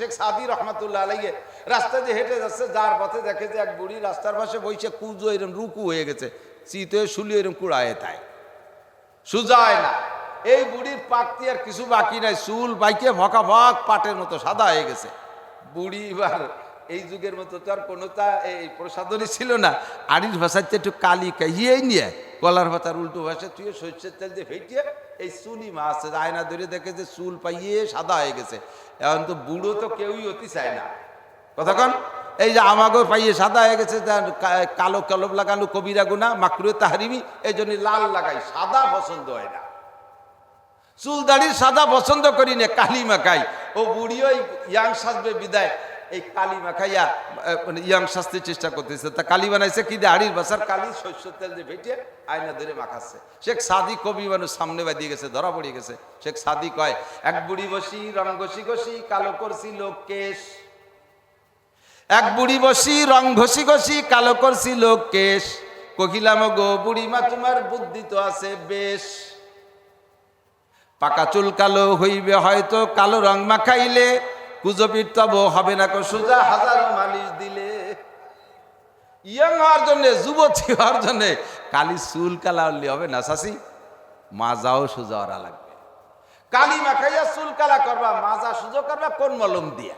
শেখ সাদি রহমতুল্লাহ আলাইয়ে রাস্তা দিয়ে হেঁটে যাচ্ছে, যার পথে দেখে যে এক বুড়ি রাস্তার পাশে বইছে, কুজো এরম রুকু হয়ে গেছে চিত শুলি এরম কুড়ায় তাই সুজায় না। এই বুড়ির পাকতি আর কিছু বাকি নাই, চুল বাইকে ভকা ভক পাটের মতো সাদা হয়ে গেছে। বুড়ি এবার এই যুগের মতো তো আর কোনো তা এই প্রসাদনই ছিল না। আড়ির ভাষাতে একটু কালি কাহিয়েই নিয়ে কলার ভাতার উল্টো ভাষা তুই সর্ষের তেল দিয়ে ফেটিয়ে এই চুলি মাছ, আয়না ধরে দেখে যে চুল পাইয়ে সাদা হয়ে গেছে। এখন তো বুড়ো তো কেউই অতি চায় না। কতক্ষণ এই যে আমাগো পাইয়ে সাদা হয়ে গেছে কালো কলব লাগানো কবিরা গুনা মাকরুয়ে তাহারিমি, এই জন্য লাল লাগাই, সাদা পছন্দ হয় না। চুল দাড়ির সাদা পছন্দ করি না, কালি মাখাই। ও বুড়ি ওই ইয়াং সাজবে বিদায় এই কালি মাখাইয়া আহ, মানে ইয়াং সাজতে চেষ্টা করতেছে। তা কালি বানাইছে কি দিয়ে? হাড়ির বাসার কালি শস্য তেল দিয়ে ভেটে আয়না ধরে মাখাচ্ছে। শেখ সাদি কবি মানুষ সামনে বাদিয়ে গেছে ধরা পড়ে গেছে। শেখ সাদি কয় এক বুড়ি বসি রং ঘষি ঘষি কালো করছিল কেশ। এক বুড়ি বসি রং ঘষি ঘষি কালো করছিল কেশ। কহিলাম গো বুড়িমা তোমার বুদ্ধি তো আছে বেশ। পাকা চুল কালো হইবে হয়তো কালো রং মাখাইলে কুজপির হবে না কো, সোজা হাজারো মালিশ দিলে। ইয়ং হওয়ার যুবতী হওয়ার কালি চুল কালা হলে হবে না শাসি মাজাও সোজা ওরা লাগবে। কালি মাখাইয়া চুল কালা করবা, মাজা সুজো করবা, কোন মলম দিয়া?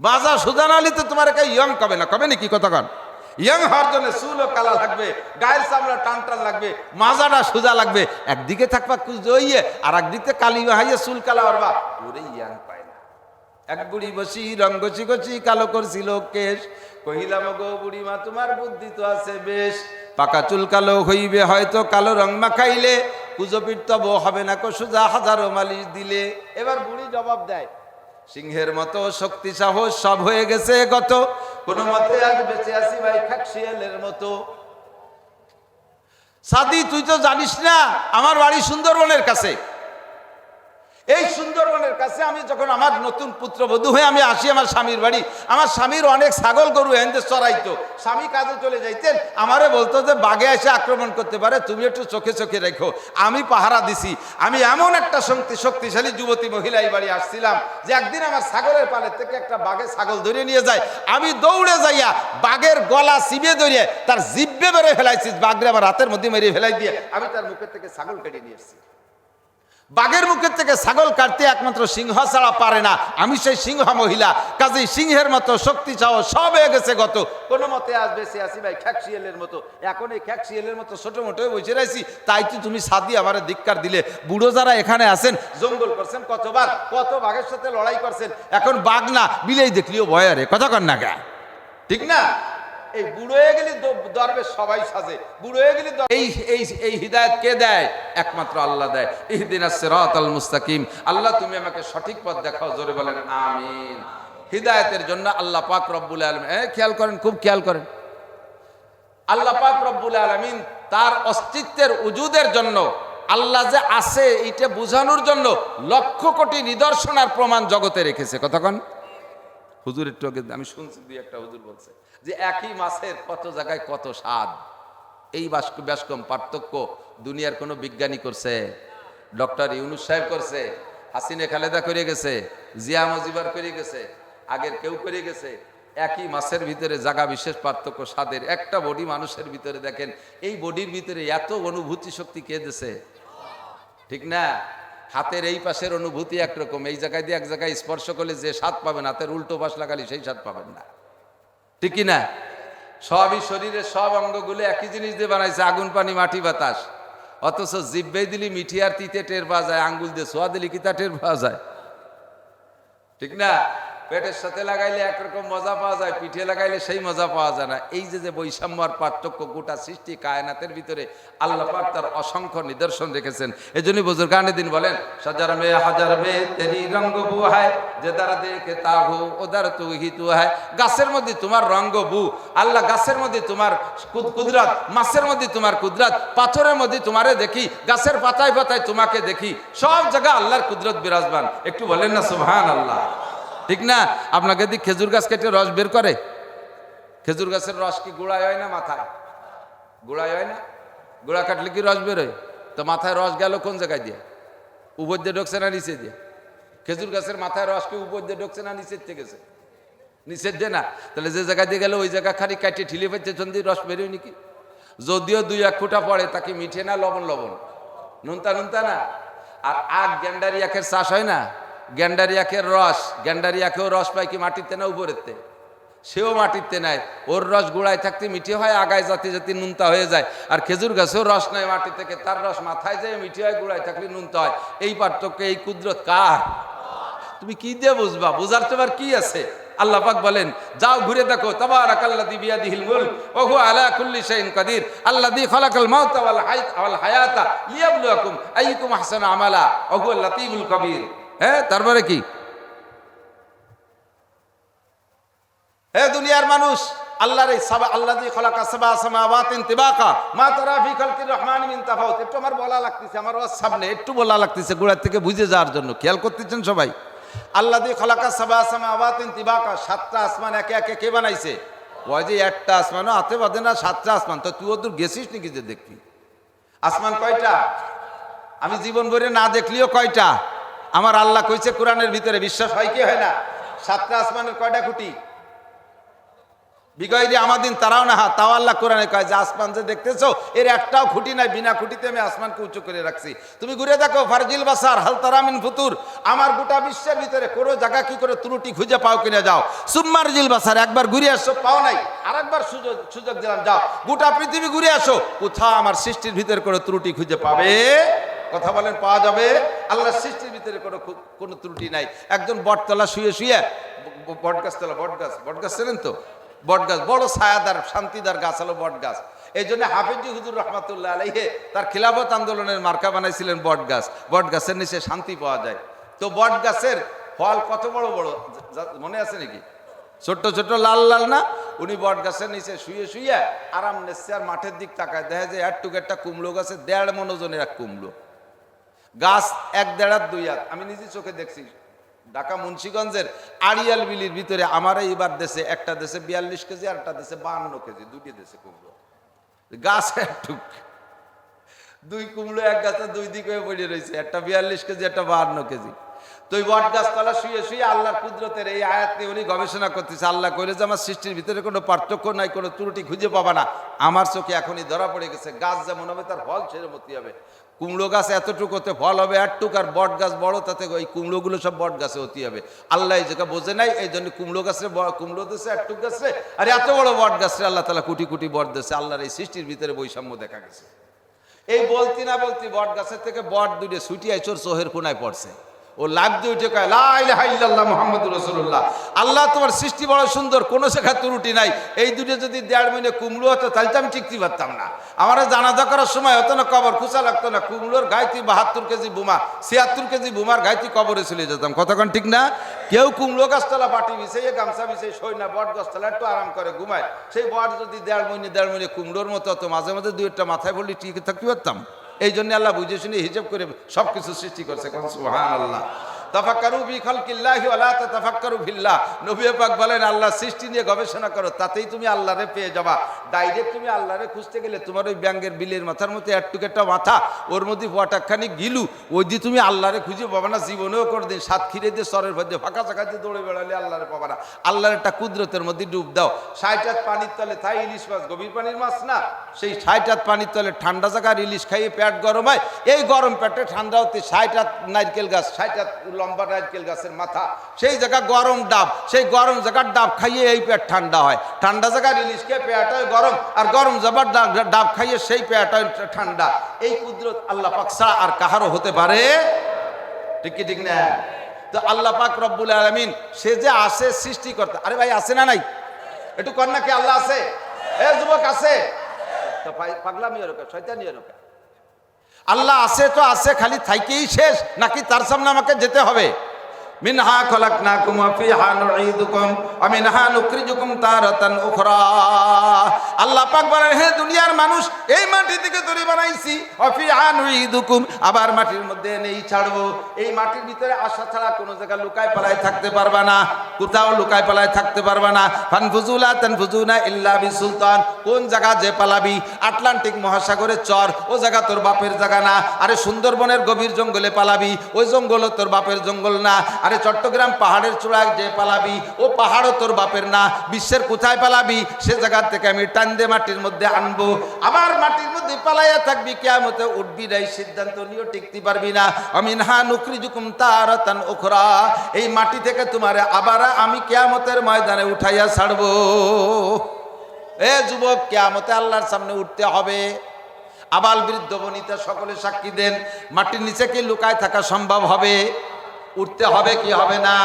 মাজা সোজা না তো তোমার একা ইয়ং কবে না? কবে নাকি কতক্ষণ ইয়ং হওয়ার জন্য চুলও কালা লাগবে, গায়ের চামড়া টান টান লাগবে, মাজাটা সোজা লাগবে। একদিকে থাকবা কুজো কুজইয়ে আর একদিকে কালি হাইয়ে চুল কালা করবা। ওরে ইয়াং এক বুড়ি বসি, রং গছি গছি কালো করছিল কেশ। কহিলাম, গো বুড়ি মা তোমার বুদ্ধি তো আছে বেশ। পাকা চুল কালো হইবে, হয়তো কালো রং মাখাইলে। পুজো তব হবে না কো হাজারো মালিশ দিলে। এবার বুড়ি জবাব দেয়, সিংহের মতো শক্তি, সাহস সব হয়ে গেছে গত। কোন মতে আজ বেঁচে আছি ভাই খাকশিয়ালের মতো। সাদি, তুই তো জানিস না, আমার বাড়ি সুন্দরবনের কাছে। এই সুন্দরবনের কাছে আমি যখন আমার নতুন পুত্রবধূ হয়ে আমি আসি আমার স্বামীর বাড়ি, আমার স্বামীর অনেক ছাগল গরু এনতে চড়াইতো। স্বামী কাজে চলে যাইতেন, আমারে বলতো যে, বাঘে এসে আক্রমণ করতে পারে, তুমি একটু চোখে চোখে রেখো, আমি পাহারা দিছি। আমি এমন একটা শক্তি শক্তিশালী যুবতী মহিলা এই বাড়ি আসছিলাম যে, একদিন আমার ছাগলের পালের থেকে একটা বাঘে ছাগল ধরে নিয়ে যায়। আমি দৌড়ে যাইয়া বাঘের গলা চিবে ধরিয়ে তার জিব্বে বেড়ে ফেলাইছি, বাঘরে আমার হাতের মধ্যে মেরে ফেলাই দিয়ে আমি তার মুখের থেকে ছাগল কেটে নিয়ে এসেছি বাঘের মুখের থেকে ছাগল কাটতে একমাত্র সিংহ ছাড়া পারে না। আমি সেই সিংহ মহিলা। কাজেই সিংহের মতো শক্তি চাও সব হয়ে গেছে গত। কোনো মতে আজ বেশি আসি ভাই খ্যাকশিয়ালের মতো। এখন এই খ্যাকশিয়ালের মতো ছোট মোটো বসে রয়েছি। তাই তো তুমি সাদি আমার ধিক্কার দিলে। বুড়ো যারা এখানে আসেন জঙ্গল করছেন কতবার, কত বাঘের সাথে লড়াই করছেন। এখন বাঘ না, বিলেই দেখলিও ভয় আরে। কথা কর না গা ঠিক না? এই বুড়ো হয়ে গেলে দরবেশ সবাই সাজে। বুড়ো হয়ে গেলে এই এই এই হিদায়ত কে দেয়? একমাত্র আল্লাহ দেয়। ইহদিন সিরাতাল মুস্তাকিম। আল্লাহ, তুমি আমাকে সঠিক পথ দেখাও, জোরে বলেন, আমিন। হিদায়তের জন্য আল্লাহ পাক রব্বুল আলম খেয়াল করেন, খুব খেয়াল করেন। আল্লাহ পাক রব্বুল আলমিন তার অস্তিত্বের উজুদের জন্য, আল্লাহ যে আছে এটা বোঝানোর জন্য লক্ষ কোটি নিদর্শন আর প্রমাণ জগতে রেখেছে। কতক্ষণ হুজুর একটু আগে আমি শুনছি, দুই একটা হুজুর বলছে। যে একই মাছের কত জায়গায় কত স্বাদ। এই ব্যাসকম পার্থক্য দুনিয়ার কোনো বিজ্ঞানী করছে। ডক্টর ইউনুস সাহেব করছে, হাসিনে খালেদা করে গেছে, জিয়া মজিবার করে গেছে, আগের কেউ করে গেছে। একই মাছের ভিতরে জায়গা বিশেষ পার্থক্য, স্বাদের একটা বডি মানুষের ভিতরে দেখেন, এই বডির ভিতরে এত অনুভূতি শক্তি কে দিছে? ঠিক না? হাতের এই পাশের অনুভূতি একরকম, এই জায়গায় দিয়ে এক জায়গায় স্পর্শ করলে যে স্বাদ পাবেন, হাতের উল্টো পাশ লাগালে সেই স্বাদ পাবেন না। ঠিক না সবই শরীরের সব অঙ্গগুলো একই জিনিস দিয়ে বানাইছে, আগুন, পানি, মাটি, বাতাস। অথচ জিব্বে দিলি মিঠি আর তিতে টের পাওয়া যায়, আঙ্গুল দিয়ে সোয়া দিলি কিতা টের পাওয়া যায়। ঠিক না? পেটের সাথে লাগাইলে একরকম মজা পাওয়া যায়, পিঠে লাগাইলে সেই মজা পাওয়া যায় না। এই যে যে বৈষম্য আর পার্থক্য গোটা সৃষ্টি কায়নাতের ভিতরে আল্লাহ পাক তার অসংখ্য নিদর্শন রেখেছেন। এই জন্যই বুজুর গানে দিন বলেন, সাজার মে হাজার মে তেরি রঙ্গ বু হায়, যে দ্বারা দেখে তা হো ওদার তু হি তু হায়। গাছের মধ্যে তোমার রঙ্গ বু আল্লাহ গাছের মধ্যে তোমার কুদ- কুদরাত, মাছের মধ্যে তোমার কুদরাত, পাথরের মধ্যে তোমারে দেখি, গাছের পাতায় পাতায় তোমাকে দেখি, সব জায়গায় আল্লাহর কুদরত বিরাজমান। একটু বলেন না সুবহান আল্লাহ ঠিক না? আপনাকে দি খেজুর গাছ কেটে রস বের করে। খেজুর গাছের রস কি গোড়ায় হয় না মাথায়? গোড়ায় হয় না? গোড়া কাটলে কি রস বেরোয় তো মাথায় রস গেল কোন জায়গায় দিয়ে? উপর দিয়ে ঢুকছে না নিচে দিয়ে? খেজুর গাছের মাথায় রস কি উপর দিয়ে ঢুকছে না নিচের থেকে গেছে? নিচের দিয়ে না? তাহলে যে জায়গা দিয়ে গেলে ওই জায়গা খালি কাটিয়ে ঠিলে ফেলছে চন্দি রস বেরোয় নাকি? যদিও দুই এক ফুটা পড়ে, তাকে মিঠে না লবণ লবণ? নুনতা নুনতা না? আর আগ গ্যান্ডারিয়াকের চাষ হয় না? গ্যান্ডারিয়াকের রস, গ্যান্ডারিয়াকেও রস পায় কি মাটিতে না উপরেতে? সেও মাটিতে নেয় ওর রস গুড়ায় থাকতে মিঠে হয়, আগায় জাতি জাতি নুনতা হয়ে যায়। আর খেজুর গাছেও রস নেয় মাটি থেকে, তার রস মাথায় যায় মিঠে হয়, গুড়ায় থাকলে নুনতা হয়। এই পার্থক্য, এই কুদরত কার? তুমি কি দিয়ে বুঝবা? বুঝার তোমার কি আছে? আল্লাহ পাক বলেন, যাও ঘুরে দেখো তাবারাক আল্লাযী বিয়াদিহিল আলা হায়াত আমালা ওয়া হ্যাঁ তারপরে কি? হে দুনিয়ার মানুষ, আল্লাহর এই সাবা আল্লাহ দিয়ে খলাকা সাবা সামাওয়াতিন তিবাকা, মা তারা ফি খালকির রহমান মিন তাফাউত। একটু আমার বলা লাগতেছে, আমার ওয়াজ সামনে একটু বলা লাগতেছে গোড়ার থেকে বুঝে যাওয়ার জন্য। খেয়াল করতেছেন সবাই? আল্লাহ দিয়ে খলাকা সাবা সামাওয়াতিন তিবাকা, সাতটা আসমান একে একে কে বানাইছে? ওই যে একটা আসমানও হাতে বাঁধে না, সাতটা আসমান। তো তুই ওদূর গেছিস নাকি যে দেখবি? আসমান কয়টা? আমি জীবন ভরে না দেখলিও কয়টা? আমার আল্লাহ কইছে, কোরআনের ভিতরে বিশ্বাস হয় কি হয় না? সাতটা আসমানের কয়টা খুঁটি? বিগয়রি আমাদিন তারাও না হা, তাও আল্লাহ কোরআনে কয় যে আসমান যে দেখতেছো, এর একটাও খুঁটি নাই, বিনা খুঁটিতে আমি আসমানকে উঁচু করে রাখছি। তুমি ঘুরে দেখো, ফারজিল বাসার হালতারামিন ফুতুর, আমার গোটা বিশ্বের ভিতরে কোনো জায়গা কি করে ত্রুটি খুঁজে পাও কিনে যাও। সুম্মারজিল বাসার, একবার ঘুরে আসো, পাও নাই। আর একবার সুযোগ সুযোগ দিলাম, যাও। গোটা পৃথিবী ঘুরে আসো। কোথাও আমার সৃষ্টির ভিতরে কোনো ত্রুটি খুঁজে পাবে কথা বলেন, পাওয়া যাবে। আল্লাহর সৃষ্টির ভিতরে কোনো কোনো ত্রুটি নাই। একজন বটতলা শুয়ে শুয়ে বটগাছতলা, বটগাছ বটগাছ ছিলেন তো? বটগাছ, বড় ছায়াদার, শান্তিদার গাছ হলো বটগাছ। এই জন্য হাফিজি হুজুর রহমাতুল্লাহ আলাইহে তার খিলাফত আন্দোলনের মার্কা বানাইছিলেন বটগাছ। বটগাছের নিচে শান্তি পাওয়া যায়। তো বটগাছের ফল কত বড় বড়? মনে আছে নাকি? ছোট্ট ছোট্ট, লাল লাল না? উনি বট গাছের নিচে শুয়ে শুয়ে আরাম নেচ্ছে আর মাঠের দিক তাকায়। দেখা যায় একটুকু একটা কুমড়ো গাছে দেড় মনোজনের এক কুমড়ো। গাছ এক দেড় হাত দুই হাত। আমি নিজে চোখে দেখছি, ঢাকা মুন্সীগঞ্জের আড়িয়াল বিলির ভিতরে আমার এইবার দেশে, একটা দেশে বিয়াল্লিশ কেজি আর একটা দেশে বাহান্ন কেজি, দুটি দেশে কুমড়ো। গাছ একটুক, দুই কুমড়ো এক গাছে দুই দিকে হয়ে পড়ে রয়েছে, একটা বিয়াল্লিশ কেজি, একটা বাহান্ন কেজি। তো ওই বট গাছতলা শুয়ে শুয়ে আল্লাহর কুদরতের এই আয়াত নিয়ে উনি গবেষণা করতেছে, আল্লাহ কইলে যে আমার সৃষ্টির ভিতরে কোনো পার্থক্য নাই, কোনো ত্রুটি খুঁজে পাবা না। আমার চোখে এখনই ধরা পড়ে গেছে, গাছ যেমন হবে তার ফল সেরমতি হবে। কুমড়ো গাছ এতটুকুতে ফল হবে, একটুক আর বট গাছ বড়, তাতে ওই কুমড়োগুলো সব বট গাছে হতে হবে। আল্লাহ এই জায়গা বোঝে নাই, এই জন্য কুমড়ো গাছে কুমড়ো দেশে একটুক গাছে আর এত বড় বট গাছে আল্লাহ তালা কোটি কোটি বট দেশে আল্লাহর এই সৃষ্টির ভিতরে বৈষম্য দেখা গেছে। এই বলতি না বলতি বট গাছের থেকে বট দুটো ছুটি চোর চোহের কোনায় পড়ছে। ও লাভ দিয়ে উঠে কয় লাইল্লাহ মোহাম্মদ রসুল্লাহ আল্লাহ তোমার সৃষ্টি বড় সুন্দর, কোনো শেখা ত্রুটি নাই। এই দুটো যদি দেড় মিনিটে কুমড়ো হতো, তাহলে তো আমি টিকতে পারতাম না। আমার জানাজা করার সময় হতো না, কবর খুশা লাগতো না। কুমড়োর গাইতি বাহাত্তর কেজি বোমা, ছিয়াত্তর কেজি বোমার গাইতি কবরে চলে যেতাম। কতক্ষণ ঠিক না? কেউ কুমড়ো গাছতলা পাটি বিছাইয়ে, গামছা বিছাই সই না বট গাছতলা, একটু আরাম করে ঘুমায়। সেই বট যদি দেড় মিনিট দেড় মিনিট কুমড়োর মতো হতো, মাঝে মাঝে দুই একটা মাথায় বললি টিকে থাকতে পারতাম। এই জন্য আল্লাহ বুঝে শুনে হিসাব করে সব কিছু সৃষ্টি করছে। কোন সুহান আল্লাহ তাফাক্কারু বি খালকিল্লাহি ওয়া লা তাতাফাক্কারু বিল্লাহ নবী পাক বলেন, আল্লাহ সৃষ্টি নিয়ে গবেষণা করো, তাতেই তুমি আল্লাহরে পেয়ে যাবা। ডাইরেক্ট তুমি আল্লাহরে খুঁজতে গেলে তোমার ওই ব্যাঙ্গের বিলের মাথার মধ্যে একটুকু একটা মাথা, ওর মধ্যে পটাকখানি গিলু, ওই দিয়ে তুমি আল্লাহরে খুঁজে পাবা না, জীবনেও করে দিন সাত খিরে দিয়ে সরের মধ্যে ফাঁকা চাকা দিয়ে দৌড়ে বেড়ালে আল্লাহরে পাবা না। আল্লাহর একটা কুদরতের মধ্যে ডুব দাও। ষাট হাত পানির তলে তাই ইলিশ মাছ, গভীর পানির মাছ না? সেই ষাট পানির তলে ঠান্ডা জায়গার ইলিশ খাইয়ে পেট গরম হয়। এই গরম পেটে ঠান্ডা হতে ষাট হাত নারকেল গাছ ষাট হাত লম্বা নারকেল গাছের মাথা। সেই জায়গা গরম ডাব, সেই গরম জায়গার ডাব খাইয়ে এই পেট ঠান্ডা হয়। ঠান্ডা জায়গার ইলিশ খেয়ে পেট গরম, আর গরম জায়গার ডাব খাইয়ে সেই হয় ঠান্ডা। এই কুদরত আল্লাহ পাকসা আর কাহারও হতে পারে? ঠিক কি, ঠিক না? তো আল্লাহ পাক রব্বুল আলমিন সে যে আসে সৃষ্টি করতে আরে ভাই আছে না নাই? একটু কন্যা কি আল্লাহ আছে? এ যুবক আছে? তো পাগলামি এরকম শয়তানি এরকম আল্লাহ আছে তো আছে খালি থাইকেই শেষ নাকি তার সামনে আমাকে যেতে হবে? মিনহা তারাতান উখরা। আল্লাহ পাক বলেন, হে দুনিয়ার মানুষ, এই মাটি থেকে বানাইছি। আবার মাটির মধ্যে নেই, ছাড়বো। এই মাটির ভিতরে আসা ছাড়া কোনো লুকায় পালায় থাকতে পারবা না। কোথাও লুকায় পালায় থাকতে পারবা না। ফানফুজুলা তানফুজুনা ইল্লা কোন জায়গা যে পালাবি? আটলান্টিক মহাসাগরের চর, ও জায়গা তোর বাপের জায়গা না। আরে সুন্দরবনের গভীর জঙ্গলে পালাবি, ওই জঙ্গলও তোর বাপের জঙ্গল না। আরে চট্টগ্রাম পাহাড়ের চূড়ায় যে পালাবি, ও পাহাড়ও তোর বাপের না, বিশ্বের কোথায় পালাবি, সে জায়গা থেকে আমি টান্দে মাটির মধ্যে আনব। আবার মাটির মধ্যে পালাইয়া থাকবি, কেয়ামতে উঠবি নাই সিদ্ধান্ত নিয়েও টিকতে পারবি না। আমি হা নুকরি জুকুম তারাতান ওখরা এই মাটি থেকে তোমার আবার আমি কেয়ামতের ময়দানে উঠাইয়া ছাড়বো। এ যুবক, কেয়ামতে আল্লাহর সামনে উঠতে হবে। আবাল বৃদ্ধ বনিতা সকলে সাক্ষী দেন, মাটির নিচে কি লুকায় থাকা সম্ভব হবে? উঠতে হবে কি হবে না?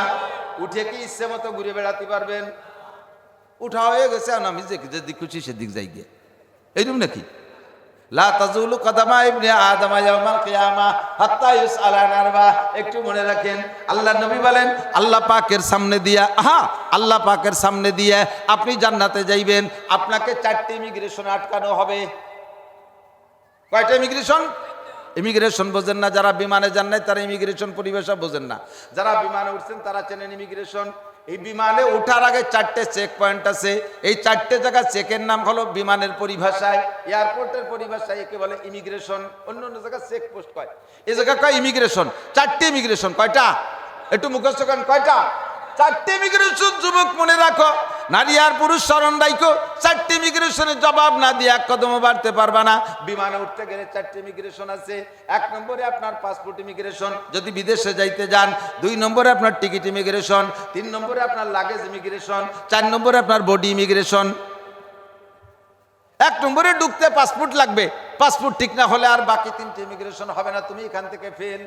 উঠে কি ইচ্ছে মতো ঘুরে বেড়াতে পারবেন? উঠা হয়ে গেছে আমি যেদিক খুশি সেদিক যাই গিয়ে। এইরকম নাকি? একটু মনে রাখেন, আল্লাহ নবী বলেন, আল্লাহ পাকের সামনে দিয়া, আহা, আল্লাহ পাকের সামনে দিয়ে আপনি জান্নাতে যাইবেন। আপনাকে চারটি ইমিগ্রেশন আটকানো হবে। কয়টা ইমিগ্রেশন? ইমিগ্রেশন বোঝেন না, যারা বিমানে যান নাই, তারা ইমিগ্রেশন পরিবেশা বোঝেন না। যারা বিমানে উঠছেন, তারা চেনেন ইমিগ্রেশন এই বিমানে ওঠার আগে চারটে চেক পয়েন্ট আছে। এই চারটে জায়গা চেকের নাম হলো বিমানের পরিভাষায়। এয়ারপোর্টের পরিভাষায় একে বলে ইমিগ্রেশন অন্য অন্য জায়গায় চেক পোস্ট কয়। এই জায়গা কয় ইমিগ্রেশন চারটে ইমিগ্রেশন কয়টা? একটু মুখস্থ কয়টা? চারটে ইমিগ্রেশন যুবক মনে রাখো, নারী আর পুরুষ স্মরণ রাখো চারটে ইমিগ্রেশনের জবাব না দিয়ে এক কদমও বাড়তে পারবা না। বিমানে উঠতে গেলে চারটে ইমিগ্রেশন আছে, এক নম্বরে আপনার পাসপোর্ট ইমিগ্রেশন, যদি বিদেশে যাইতে যান, দুই নম্বরে আপনার টিকিট ইমিগ্রেশন, তিন নম্বরে আপনার লাগেজ ইমিগ্রেশন, চার নম্বরে আপনার বডি ইমিগ্রেশন। এক নম্বরে ঢুকতে পাসপোর্ট লাগবে, পাসপোর্ট ঠিক না হলে আর বাকি তিনটে ইমিগ্রেশন হবে না, তুমি এখান থেকে ফেল।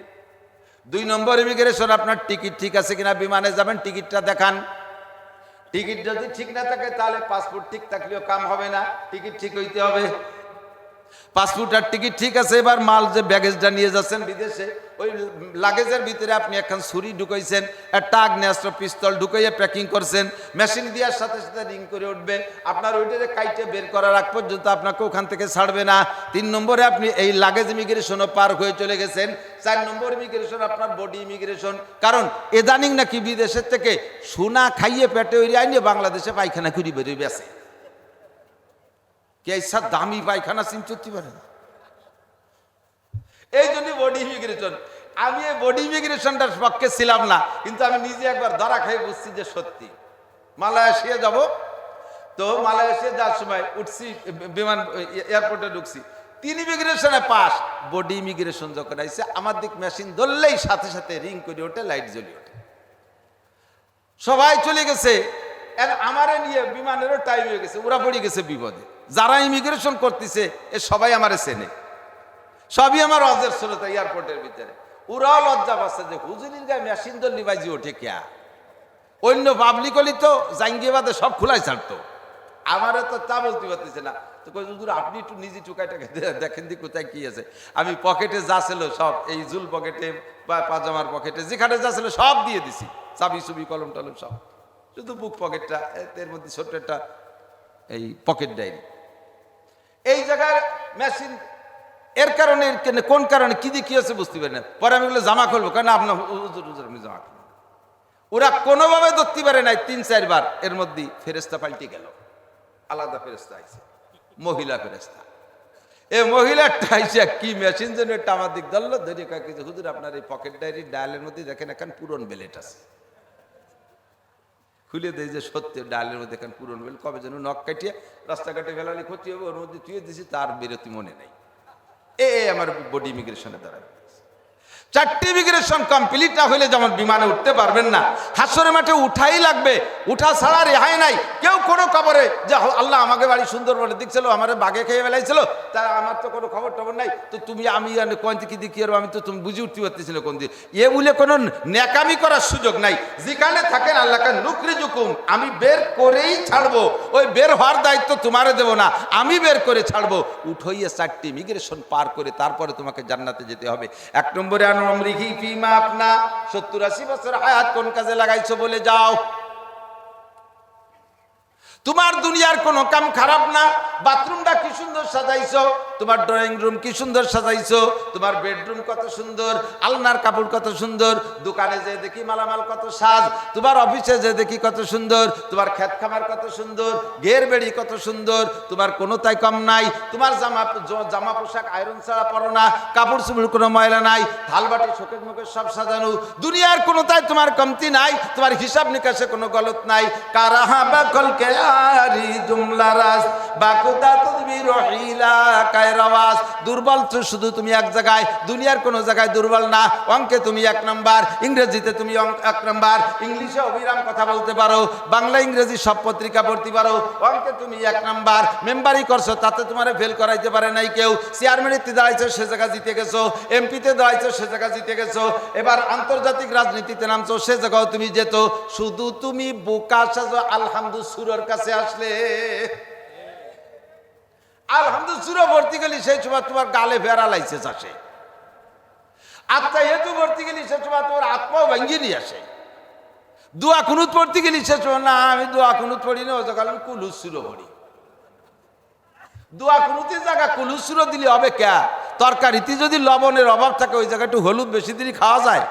দুই নম্বর ইমিগ্রেশন, আপনার টিকিট ঠিক আছে কিনা, বিমানে যাবেন, টিকিটটা দেখান। টিকিট যদি ঠিক না থাকে, তাহলে পাসপোর্ট ঠিক থাকলেও কাম হবে না, টিকিট ঠিক হইতে হবে। পাসপোর্ট আর টিকিট ঠিক আছে, এবার মাল যে ব্যাগেজটা নিয়ে যাচ্ছেন বিদেশে, ওই লাগেজের ভিতরে আপনি এখন ছুরি ঢুকাইছেন একটা আগ্নেয়াস্ত্র পিস্তল ঢুকাইয়ে প্যাকিং করছেন মেশিন দেওয়ার সাথে সাথে রিং করে উঠবে, আপনার ওইটারে কাইটে বের করার আগ পর্যন্ত আপনাকে ওখান থেকে ছাড়বে না। তিন নম্বরে আপনি এই লাগেজ ইমিগ্রেশনও পার হয়ে চলে গেছেন, চার নম্বর ইমিগ্রেশন আপনার বডি ইমিগ্রেশন কারণ এদানিং নাকি বিদেশের থেকে সোনা খাইয়ে পেটে ওই আইনে বাংলাদেশে পায়খানা করি বেরিয়ে বেসে কে দামি পায়খানা চিন করতে পারে এই জন্য বডি ইমিগ্রেশন আমি এই বডি ইমিগ্রেশনটার পক্ষে ছিলাম না, কিন্তু আমি নিজে একবার ধরা খাই বুঝছি যে সত্যি। মালয়েশিয়া যাব, তো মালয়েশিয়া যাওয়ার সময় উঠছি, বিমান এয়ারপোর্টে ঢুকছি। তিন ইমিগ্রেশনে পাস বডি ইমিগ্রেশন যখন আইসে আমার দিক মেশিন ধরলেই সাথে সাথে রিং করে ওঠে লাইট জ্বলি ওঠে। সবাই চলে গেছে, আর আমারে নিয়ে বিমানেরও টাইম হয়ে গেছে, ওরা পড়ে গেছে বিপদে। যারা ইমিগ্রেশন করতেছে, এ সবাই আমার চেনে। সবই আমার অজের শ্রোতা এয়ারপোর্টের ভিতরে। ওরাও লজ্জা পাচ্ছে যে হুজুরির গায়ে মেশিন দল্লি বাজি ওঠে কেয়া? অন্য পাবলিক হলি তো জাঙ্গিবাদে সব খোলাই ছাড়তো। আমারে তো তা বলতে পারতেছে না। তো হুজুর, আপনি একটু নিজে টুকাইটাকে দেখেন দি কোথায় কি আছে। আমি পকেটে যা ছিল সব, এই জুল পকেটে বা পাজামার পকেটে যেখানে যা ছিল সব দিয়ে দিছি। চাবি চুবি কলম টলম সব। শুধু বুক পকেটটা এর মধ্যে ছোট্ট একটা এই পকেট ডায়েরি এই জায়গার মেশিন এর কারণে, কোন কারণে, কি দিয়ে কি আছে বুঝতে পারি না। পরে আমি জামা খুলবো। কেন আপনার আমি জামা খুলবো। ওরা কোনোভাবে ধরতে পারে নাই, তিন চারবার এর মধ্যে ফেরেস্তা পাল্টে গেল। আলাদা ফেরেস্তা আইছে। মহিলা ফেরেস্তা এ মহিলাটা আইসে কি মেশিন যেন একটা আমার দিক ধরলো। ধরে কয়েক যে, হুজুর, আপনার এই পকেট ডায়েরি ডায়ালের মধ্যে দেখেন, এখন পুরন বেলেট আছে। খুলে দেয় যে সত্যি ডালের মধ্যে এখন পুরন বেল কবে যেন নখ কাটিয়ে রাস্তাঘাটে ফেলালে ক্ষতি হবে, ওর মধ্যে তুই দিছি তার বিরতি মনে নেই। এ এ, আমার বডি ইমিগ্রেশনে দাঁড়াবে। চারটি ইমিগ্রেশন কমপ্লিট না হলে যেমন বিমানে উঠতে পারবেন না। হাসরে মাঠে উঠাই লাগবে, উঠা ছাড়া রেহাই নাই। কেউ কোনো খবরে যে আল্লাহ আমাকে বাড়ি সুন্দরবনে দেখছিল আমার বাগে খেয়ে বেলাইছিল তা আমার তো কোনো খবর টবর নাই। তো তুমি আমি কোন দিকে দিকে আর আমি তো তুমি বুঝে উঠতে পারতেছিল কোন দিকে। এ বলে কোনো নেকামি করার সুযোগ নাই। যেখানে থাকেন আল্লাহকে নুকরি জুকুম আমি বের করেই ছাড়বো। ওই বের হওয়ার দায়িত্ব তোমারে দেবো না। আমি বের করে ছাড়বো। উঠইয়ে চারটি ইমিগ্রেশন পার করে তারপরে তোমাকে জান্নাতে যেতে হবে। এক নম্বরে আনমরিহি ফিমা আপনা। সত্তর আশি বছর হায়াত কোন কাজে লাগাইছো বলে যাও। তোমার দুনিয়ার কোনো কাম খারাপ না, বাথরুমটা কি সুন্দর সাজাইছো। তোমার ড্রয়িং রুম কি সুন্দর সাজাইছো? তোমার বেডরুম কত সুন্দর? আলনার কাপড় কত সুন্দর? দোকানে যে দেখি মালামাল কত সাজ। তোমার অফিসে যে দেখি কত সুন্দর। তোমার ক্ষেত খামার কত সুন্দর। ঘের বেড়ি কত সুন্দর। তোমার কোনো তাই কম নাই। তোমার জামা জামা পোশাক আয়রন ছাড়া পরো না। কাপড় চুপড় কোনো ময়লা নাই। থালবাটি শোকের মুখে সব সাজানো। দুনিয়ার কোনো তাই তোমার কমতি নাই। তোমার হিসাব নিকাশে কোনো গলত নাই। কারাহা বা কলকে আরি জুমলা রাস বাকুদা তুমি রহিলা কায়রাওয়াজ দুর্বল তো শুধু তুমি এক জায়গায়, দুনিয়ার কোনো জায়গায় দুর্বল না। অঙ্কে তুমি এক নাম্বার, ইংরেজিতে তুমি এক নাম্বার। ইংলিশে অবিরাম কথা বলতে পারো, বাংলা, ইংরেজি সব পত্রিকা পড়তে পারো। অঙ্কে তুমি এক নাম্বার। মেম্বারই করছ, তাতে তোমার ফেল করাইতে পারে নাই কেউ। চেয়ারম্যানিতে দাঁড়াইছো, সে জায়গা জিতে গেছো। এমপিতে দাঁড়াইছো, সে জায়গা জিতে গেছো। এবার আন্তর্জাতিক রাজনীতিতে নামছো, সে জায়গাও তুমি যেত। শুধু তুমি বোকা সাজো আলহামদু সুরর কাছে আসলে। আলহামদু সুরো ভর্তি গেলি, সেই সময় তোমার গালে ভেড়া লাইসেন্স আসে। আত্মা হেতু ভর্তি গেলি সে সময় তোমার আত্মাও ভেঙ্গি নিয়ে আসে। দোয়া কুনুত পড়তে গেলি সে সময়, না, আমি দোয়া কুনুত পড়ি না ও জায়গা আমি কুলুস সুরো পড়ি। দোয়া কুনুতের জায়গা কুলুস সুরো দিলে হবে ক্যা তরকারিতে যদি লবণের অভাব থাকে, ওই জায়গায় একটু হলুদ বেশি দিলে খাওয়া যায়।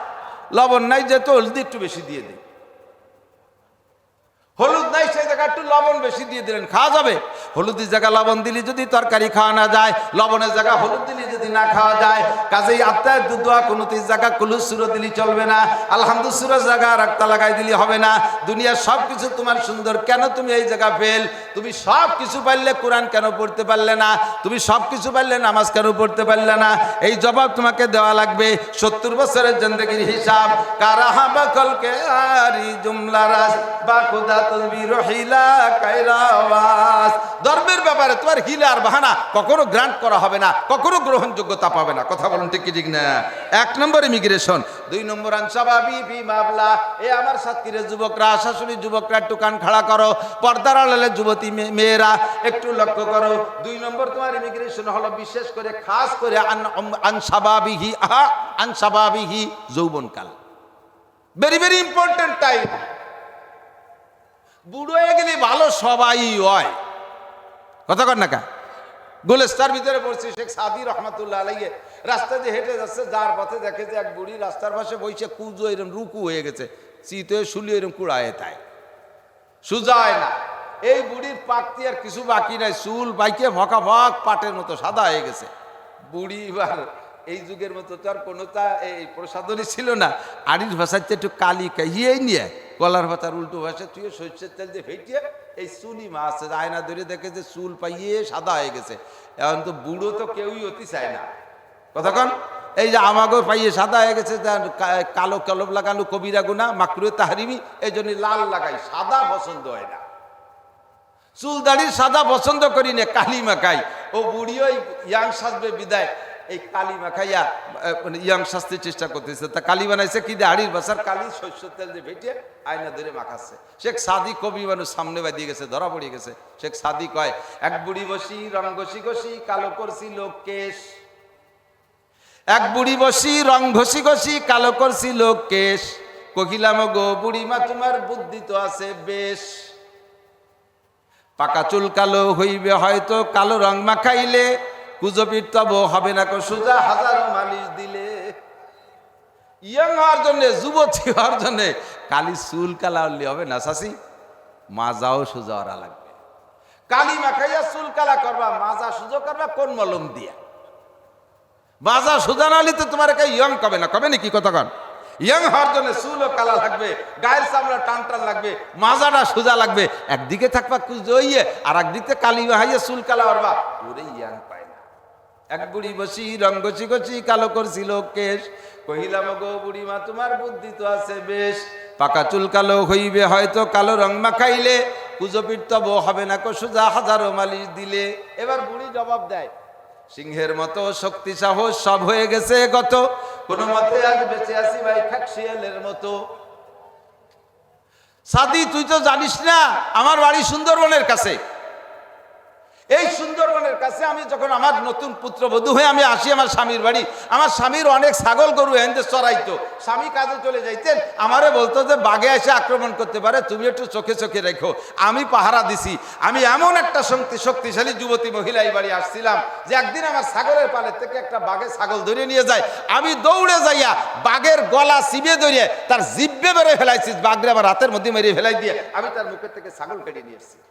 লবণ নাই, যেহেতু হলুদ একটু বেশি দিয়ে দিই। জায়গায় একটু লবণ বেশি দিয়ে দিলেন, খাওয়া যাবে? হলুদের জায়গা লবণ দিলে যদি তরকারি খাওয়া না যায়, লবণের জায়গা হলুদ দিলে যদি না খাওয়া যায়, কাজেই আত্মায় দুধোয়া কোনো জায়গা কুলুস সুরো দিলে চলবে না আলহামদু সুরোর জায়গা রাক্তা লাগাই দিলে হবে না, দুনিয়ার সব কিছু তোমার সুন্দর, কেন তুমি এই জায়গা ফেল তুমি সব কিছু পারলে কোরআন কেন পড়তে পারলে না? তুমি সব কিছু পারলে নামাজ কেন পড়তে পারলে না? এই জবাব তোমাকে দেওয়া লাগবে সত্তর বছরের জিন্দগির হিসাব। কারাহা বকলকে আরি জুমলা রাস বা খুদা তুমি রহিলা কায়রাওয়াজ ধর্মের ব্যাপারে তোমার হিলা আর বাহানা কখনো গ্রান্ট করা হবে না, কখনো গ্রহণযোগ্যতা পাবে না। কথা বলুন ঠিক ঠিক না? এক নম্বর ইমিগ্রেশন দুই নম্বর আনসাবাবি বি মামলা। এ আমার সাতক্ষীরের যুবকরা শাশুড়ি যুবকরা, একটু কান খাড়া করো। পর্দার আড়ালে যুবতী মেয়েরা, একটু লক্ষ্য করো। দুই নম্বর তোমার ইমিগ্রেশন হলো বিশেষ করে, খাস করে, আন- আনসাবাবিহি, আহা, আনসাবাবিহি, যৌবনকাল। ভেরি ভেরি ইম্পর্টেন্ট টাইম বুড়ো হয়ে গেলে ভালো সবাই হয়। কথা কর না কা গোলেস্তার ভিতরে পড়ছি শেখ সাদি রহমাতুল্লাহ আলাইয়ে রাস্তা দিয়ে হেঁটে যাচ্ছে, যার পথে দেখে যে এক বুড়ি রাস্তার পাশে বইছে, কুজো এরম রুকু হয়ে গেছে চিত হয়ে শুলি এরম কুড়ায় তাই। সুজায় না। এই বুড়ির পাকতি আর কিছু বাকি নাই, চুল বাইকে ভকা ভক পাটের মতো সাদা হয়ে গেছে। বুড়ি এবার এই যুগের মতো তো আর কোনোটা এই প্রসাদনী ছিল না। আড়ির ভাষাতে একটু কালি কাহিয়েই নিয়ে কলার ভাতার উল্টো ভাষা তুই সর্ষের তেল দিয়ে ফেটিয়ে এই চুলি মাছ আয়না ধরে দেখে যে চুল পাইয়ে সাদা হয়ে গেছে। এখন তো বুড়ো তো কেউই অতি চায় না। কতক্ষণ এই যে আমাগো পাইয়ে সাদা হয়ে গেছে কালো কলম লাগানো কবিরা গুনা মাকরু তাহারিমি, এই জন্য লাল লাগাই, সাদা পছন্দ হয় না। চুল দাড়ির সাদা পছন্দ করি না, কালি মাখাই। ও বুড়িও ইয়াং সাজবে বিদায়। এই কালি মাখাইয়া মানে ইয়াং শাস্তির চেষ্টা করতেছে। তা কালি বানাইছে কি দাড়ির বাসার কালি শস্য তেল দিয়ে ভেটে আয়না ধরে মাখাচ্ছে। শেখ সাদি কবি মানুষ সামনে বাদিয়ে গেছে, ধরা পড়ে গেছে। শেখ সাদি কয়, এক বুড়ি বসি, রং ঘষি ঘষি, কালো করছি লোক কেশ এক বুড়ি বসি, রং ঘষি ঘষি, কালো করছি লোক কেশ কহিলাম গো বুড়িমা, তোমার বুদ্ধি তো আছে বেশ। পাকা চুল কালো হইবে, হয়তো কালো রং মাখাইলে কুজপির তব হবে না সোজা হাজারো মালিশ দিলে। ইয়ং হওয়ার জন্যে, যুবতী হওয়ার জন্যে, কালি চুল কালা হলে হবে না শাসি মাজাও সোজা হওয়া লাগবে। কালি মাখাইয়া চুল কালা করবা, মাজা সুজো করবা, কোন মলম দিয়া? সোজা না হলে তো তোমার ইয়ং কবে না? কবে নাকি কতক্ষণ ইয়ং হওয়ার জন্য চুলও কালা লাগবে, গায়ের চামড়া টান টান লাগবে, মাজাটা সোজা লাগবে। একদিকে থাকবা কুজইয়ে আর একদিকে কালি হাইয়ে চুল কালা করবা। ওরে ইয়াং এক বুড়ি বসি, রং গছি কালো করছিল কেশ। কহিলাম গো বুড়ি মা তোমার বুদ্ধি তো আছে বেশ। পাকা চুল কালো হইবে হয়তো, কালো রং মাখাইলে পুজো তব হবে না সোজা হাজারো মালিশ দিলে। এবার বুড়ি জবাব দেয়, সিংহের মতো শক্তি সাহস সব হয়ে গেছে গত। কোনো মতে আজ বেঁচে আসি ভাই খাক শিয়ালের মতো। সাদি, তুই তো জানিস না, আমার বাড়ি সুন্দরবনের কাছে। এই সুন্দরবনের কাছে আমি যখন আমার নতুন পুত্রবধূ হয়ে আমি আসি আমার স্বামীর বাড়ি, আমার স্বামীর অনেক ছাগল গরু এনতে চড়াইতো স্বামী কাজে চলে যাইতেন, আমারে বলতো যে বাঘে এসে আক্রমণ করতে পারে, তুমি একটু চোখে চোখে রেখো, আমি পাহারা দিছি। আমি এমন একটা শক্তি, শক্তিশালী যুবতী মহিলা এই বাড়ি আসছিলাম যে একদিন আমার ছাগলের পালের থেকে একটা বাঘে ছাগল ধরে নিয়ে যায়। আমি দৌড়ে যাইয়া বাঘের গলা চিবিয়ে ধরিয়ে তার জিব্বে বেড়ে ফেলাইছি, বাঘরে আমার হাতের মধ্যে মেরে ফেলাই দিয়ে আমি তার মুখের থেকে ছাগল কেটে নিয়ে এসেছি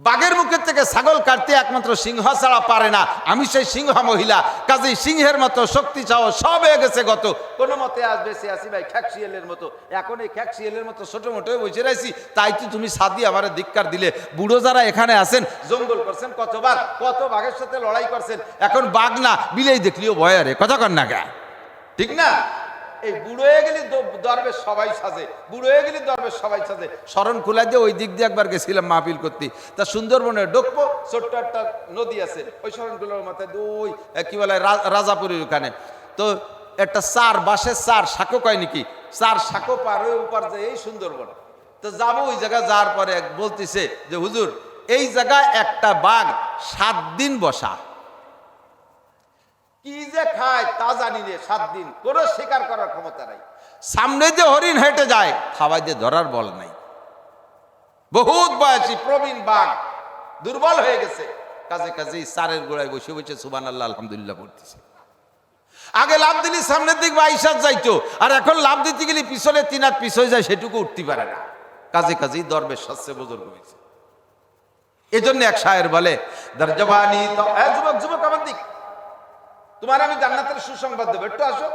বাঘের মুখের থেকে ছাগল কাটতে একমাত্র সিংহ ছাড়া পারে না। আমি সেই সিংহ মহিলা। কাজেই সিংহের মতো শক্তি চাও সব হয়ে গেছে গত। কোনো মতে আজ বেশি আসি ভাই খ্যাকশিয়ালের মতো। এখন এই খ্যাকশিয়ালের মতো ছোট মোটো বসে রয়েছি। তাই তো তুমি সাদি আমার ধিক্কার দিলে। বুড়ো যারা এখানে আছেন, জঙ্গল করছেন কতবার, কত বাঘের সাথে লড়াই করছেন। এখন বাঘ না, বিলেই দেখলিও ভয় আরে। কথা কর না গা ঠিক না? এই বুড়ো হয়ে গেলে দরবেশ সবাই সাজে, বুড়ো হয়ে গেলে দরবেশ সবাই সাজে। স্মরণ খোলা দিয়ে ওই দিক দিয়ে একবার গেছিলাম মাহফিল করতে। তা সুন্দরবনে ডোকবো ছোট্ট একটা নদী আছে, ওই শরণকুলার মাথায় দুই, কি বলে রাজাপুরের ওখানে। তো একটা চার, বাঁশের চার, সাঁকো কয় নাকি? চার সাঁকো পার হয়ে উপর যায় এই সুন্দরবন। তো যাব ওই জায়গায়, যাওয়ার পরে বলতেছে যে, হুজুর, এই জায়গায় একটা বাঘ সাত দিন বসা। কি যে খায় তা জানি রে সাত দিন। কোনো শিকার করার ক্ষমতা নাই। সামনে যে হরিণ হেঁটে যায় খাওয়াই দিয়ে ধরার বল নাই। বহুত বয়সী প্রবীণ বাঘ দুর্বল হয়ে গেছে। কাজে কাজে সারের গোড়ায় বসে বসে সুবান আল্লাহ আলহামদুলিল্লাহ পড়তেছে। আগে লাভ দিলি সামনের দিক বা বাইশাত যাইতো। আর এখন লাভ দিতে গেলে পিছনে তিন হাত পিছনে যায় সেটুকু উঠতে পারে না। কাজে কাজেই দরবেশ সবচেয়ে বুজুর্গ হয়েছে। এজন্য এক শায়ের বলে দরজবানি তো এ, যুবক যুবক আমার দিক। তোমার আমি জান্নাতের সুসংবাদ দেবো। একটু আসো।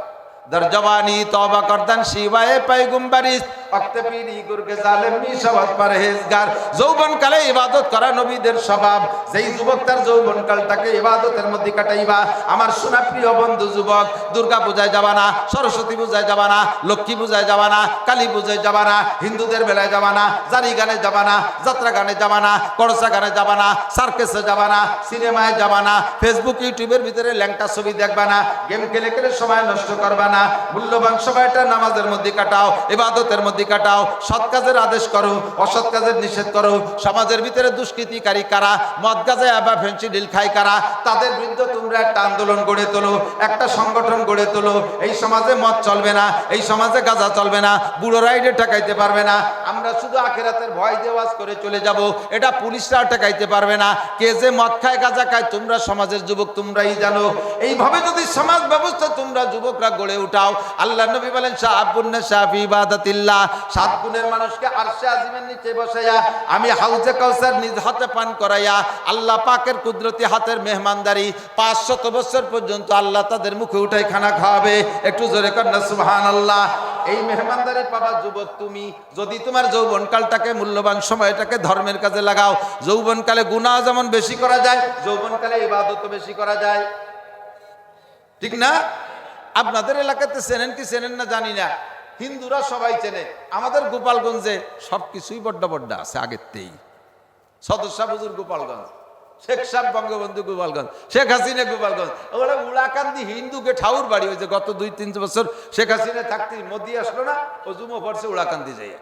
দরজবানি তবা করদান শিবায়ে পাইগুম্বারিস। অক্তে পিরি গুরগে জালেম পরহেজগার যৌবন ইবাদত করা নবীদের স্বভাব যেই যুবক তার যৌবন কালটাকে ইবাদতের মধ্যে কাটাইবা আমার প্রিয় বন্ধু যুবক দুর্গা পূজায় যাবা না সরস্বতী পূজায় যাবা না লক্ষ্মী পূজায় যাবা না কালী পূজায় যাবা না হিন্দুদের বেলায় যাবা না জারি গানে যাবা না যাত্রা গানে যাবা না করসা গানে যাবা না সার্কেসে যাবা না সিনেমায় যাবা না ফেসবুক ইউটিউবের ভিতরে ল্যাংটা ছবি দেখবা না গেম খেলে খেলে সময় নষ্ট করবা না মূল্যবান সময়টা নামাজের মধ্যে কাটাও ইবাদতের মধ্যে কাটাও, সৎ কাজের আদেশ করো, অসৎ কাজের নিষেধ করো। সমাজের ভিতরে দুষ্কৃতিকারী কারা, মদ গাছে আবা ফেন্সিডিল খাই কারা, তাদের বিরুদ্ধে তোমরা একটা আন্দোলন গড়ে তোলো, একটা সংগঠন গড়ে তোলো। এই সমাজে মদ চলবে না, এই সমাজে গাঁজা চলবে না, বুড়ো রাইডে ঠেকাইতে পারবে না। আমরা শুধু আখেরাতের ভয় দেওয়াজ করে চলে যাব, এটা পুলিশরা ঠেকাইতে পারবে না। কে যে মদ খায়, গাঁজা খায়, তোমরা সমাজের যুবক, তোমরাই জানো। এইভাবে যদি সমাজ ব্যবস্থা, তোমরা যুবকরা গড়ে উঠাও। আল্লাহ নবী বলেন শাহাবুন্নে শাহি সাত গুণের মানুষকে আরশে আজিমের নিচে বসাইয়া আমি হাউজে কাউসার নিজ হাতে পান করাইয়া আল্লাহ পাকের কুদরতি হাতের মেহমানদারি পাঁচ শত বছর পর্যন্ত আল্লাহ তাদের মুখে উঠাই খানা খাওয়াবে। একটু জোরে কর না সুবহান আল্লাহ এই মেহমানদারি পাবা যুবক তুমি। যদি তোমার যৌবনকালটাকে মূল্যবান সময়টাকে ধর্মের কাজে লাগাও, যৌবনকালে গুনাহ যেমন বেশি করা যায়, যৌবনকালে ইবাদত বেশি করা যায়। ঠিক না? আপনাদের এলাকাতে চেনেন কি চেনেন না জানি না। হিন্দুরা সবাই চেনে। আমাদের গোপালগঞ্জে সব কিছুই বড্ড বড্ড আছে আগেরতেই সদস্য বুজুর গোপালগঞ্জ, শেখ সাহেব বঙ্গবন্ধু গোপালগঞ্জ, শেখ হাসিনা গোপালগঞ্জ। ওরা উলাকান্দি হিন্দুকে ঠাউর বাড়ি হয়েছে গত দুই, তিন বছর। শেখ হাসিনা থাকতে মোদি আসলো না, ও জুমো পড়ছে উলাকান্দি যাইয়া।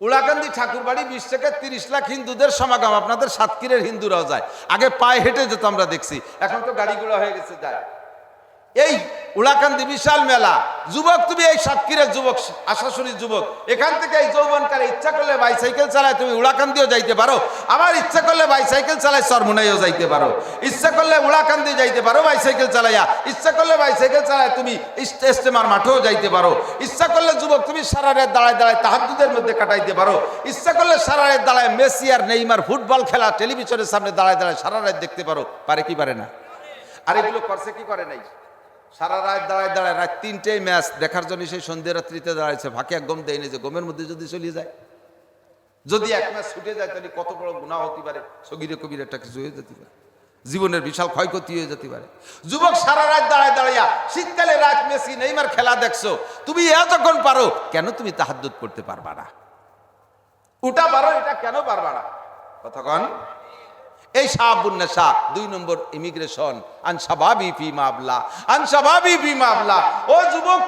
উলাকান্দি ঠাকুর বাড়ি বিশ থেকে তিরিশ লাখ হিন্দুদের সমাগম, আপনাদের সাতক্ষীরের হিন্দুরাও যায়। আগে পায়ে হেঁটে যেত আমরা দেখছি। এখন তো গাড়িগুলো হয়ে গেছে, যায়। এই উলাকান্দি বিশাল মেলা। যুবক, তুমি এই সাতক্ষীরের যুবক আশাশুনি যুবক, এখান থেকে এই যৌবনকালে ইচ্ছা করলে বাইসাইকেল চালায় তুমি উলাকান্দিও যাইতে পারো। আবার ইচ্ছা করলে বাইসাইকেল চালায় সরমুনাইও যাইতে পারো। ইচ্ছা করলে উলাকান্দি যাইতে পারো বাইসাইকেল চালাইয়া। ইচ্ছা করলে বাইসাইকেল চালায় তুমি ইস্ট- ইস্তেমার মাঠেও যাইতে পারো। ইচ্ছা করলে যুবক, তুমি সারা রাত দাঁড়ায় দাঁড়ায় তাহাজুদের মধ্যে কাটাইতে পারো। ইচ্ছা করলে সারা রাত দাঁড়ায় মেসি আর নেইমার ফুটবল খেলা টেলিভিশনের সামনে দাঁড়ায় দাঁড়ায় সারা রাত দেখতে পারো। পারে কি পারে না? আর এগুলো করছে কি করে নাই? সারা রাত দাঁড়ায় দাঁড়ায়, রাত তিনটেই ম্যাচ দেখার জন্য সেই সন্ধ্যে রাত্রিতে দাঁড়াইছে। ফাঁকে এক গম দেয়নি যে গমের মধ্যে যদি চলে যায়। যদি এক ম্যাচ ছুটে যায়, তাহলে কত বড় গুণা হতে পারে। সগিরে কবির একটা কিছু হয়ে যেতে পারে। জীবনের বিশাল ক্ষয়ক্ষতি হয়ে যেতে পারে। যুবক সারা রাত দাঁড়ায় দাঁড়াইয়া, শীতকালে রাত মেসি নেইমার খেলা দেখছ। তুমি এ যখন পারো, কেন তুমি তাহাদ্দুত করতে পারবা না? ওটা পারো, এটা কেন পারবা না? কথা কন। এই শাহাবুন্নেসা দুই নম্বর ইমিগ্রেশন আনসাবাবি ফি মামলা আনসাবাবি ফি মামলা ও যুবক